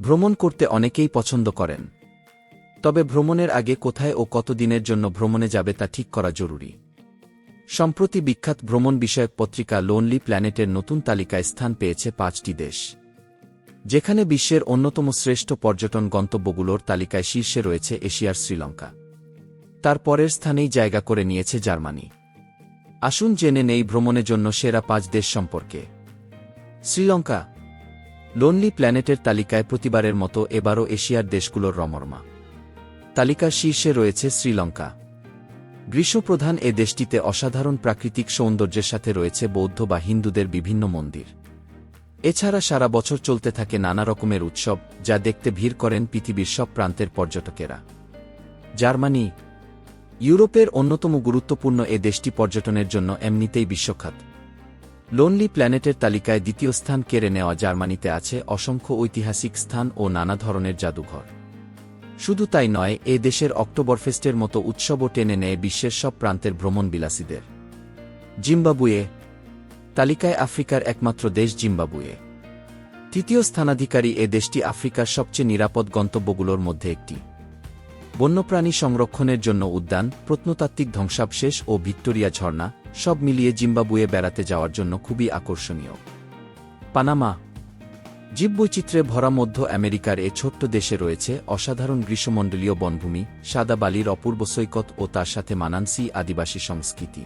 ভ্রমণ করতে অনেকেই পছন্দ করেন। তবে ভ্রমণের আগে কোথায় ও কতদিনের জন্য ভ্রমণে যাবে তা ঠিক করা জরুরি। সম্প্রতি বিখ্যাত ভ্রমণ বিষয়ক পত্রিকা লোনলি প্ল্যানেটের নতুন তালিকায় স্থান পেয়েছে পাঁচটি দেশ। যেখানে বিশ্বের অন্যতম শ্রেষ্ঠ পর্যটন গন্তব্যগুলোর তালিকায় শীর্ষে রয়েছে এশিয়ার শ্রীলঙ্কা। তার পরের স্থানেই জায়গা করে নিয়েছে জার্মানি। আসুন জেনে নেই ভ্রমণের জন্য সেরা পাঁচ দেশ সম্পর্কে। শ্রীলঙ্কা লোনলি প্ল্যানেটের তালিকায় প্রতিবারের মতো এবারও এশিয়ার দেশগুলোর রমরমা। তালিকার শীর্ষে রয়েছে শ্রীলঙ্কা। গ্রীষ্মপ্রধান এ দেশটিতে অসাধারণ প্রাকৃতিক সৌন্দর্যের সাথে রয়েছে বৌদ্ধ বা হিন্দুদের বিভিন্ন মন্দির। এছাড়া সারা বছর চলতে থাকে নানা রকমের উৎসব, যা দেখতে ভিড় করেন পৃথিবীর সব প্রান্তের পর্যটকেরা। জার্মানি, ইউরোপের অন্যতম গুরুত্বপূর্ণ এ দেশটি পর্যটনের জন্য এমনিতেই বিশ্বখ্যাত। লোনলি প্ল্যানেটের তালিকায় দ্বিতীয় স্থান কেড়ে নেওয়া জার্মানিতে আছে অসংখ্য ঐতিহাসিক স্থান ও নানা ধরনের জাদুঘর। শুধু তাই নয়, এ দেশের অক্টোবরফেস্টের মতো উৎসবও টেনে নেয় বিশ্বের সব প্রান্তের ভ্রমণ বিলাসীদের জিম্বাবুয়ে তালিকায় আফ্রিকার একমাত্র দেশ জিম্বাবুয়ে। তৃতীয় স্থানাধিকারী এ দেশটি আফ্রিকার সবচেয়ে নিরাপদ গন্তব্যগুলোর মধ্যে একটি। বন্যপ্রাণী সংরক্ষণের জন্য উদ্যান, প্রত্নতাত্ত্বিক ধ্বংসাবশেষ ও ভিক্টোরিয়া ঝর্ণা সব মিলিয়ে জিম্বাবুয়ে বেড়াতে যাওয়ার জন্য খুবই আকর্ষণীয়। পানামা। জীববৈচিত্র্যে ভরা মধ্য আমেরিকার এ ছোট্ট দেশে রয়েছে অসাধারণ গ্রীষ্মমণ্ডলীয় বনভূমি, সাদা বালির অপূর্ব সৈকত ও তার সাথে মানানসি আদিবাসী সংস্কৃতি।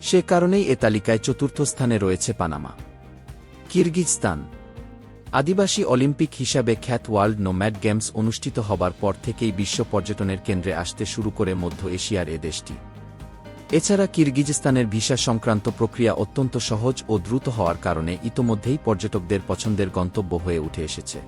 সে কারণেই এ তালিকায় চতুর্থ স্থানে রয়েছে পানামা। কিরগিজস্তান। আদিবাসী অলিম্পিক হিসাবে খ্যাত ওয়ার্ল্ড নোম্যাড গেমস অনুষ্ঠিত হবার পর থেকেই বিশ্ব পর্যটনের কেন্দ্রে আসতে শুরু করে মধ্য এশিয়ার এ দেশটি। এছাড়া কিরগিজস্তানের ভিসা সংক্রান্ত প্রক্রিয়া অত্যন্ত সহজ ও দ্রুত হওয়ার কারণে ইতোমধ্যেই পর্যটকদের পছন্দের গন্তব্য হয়ে উঠে এসেছে।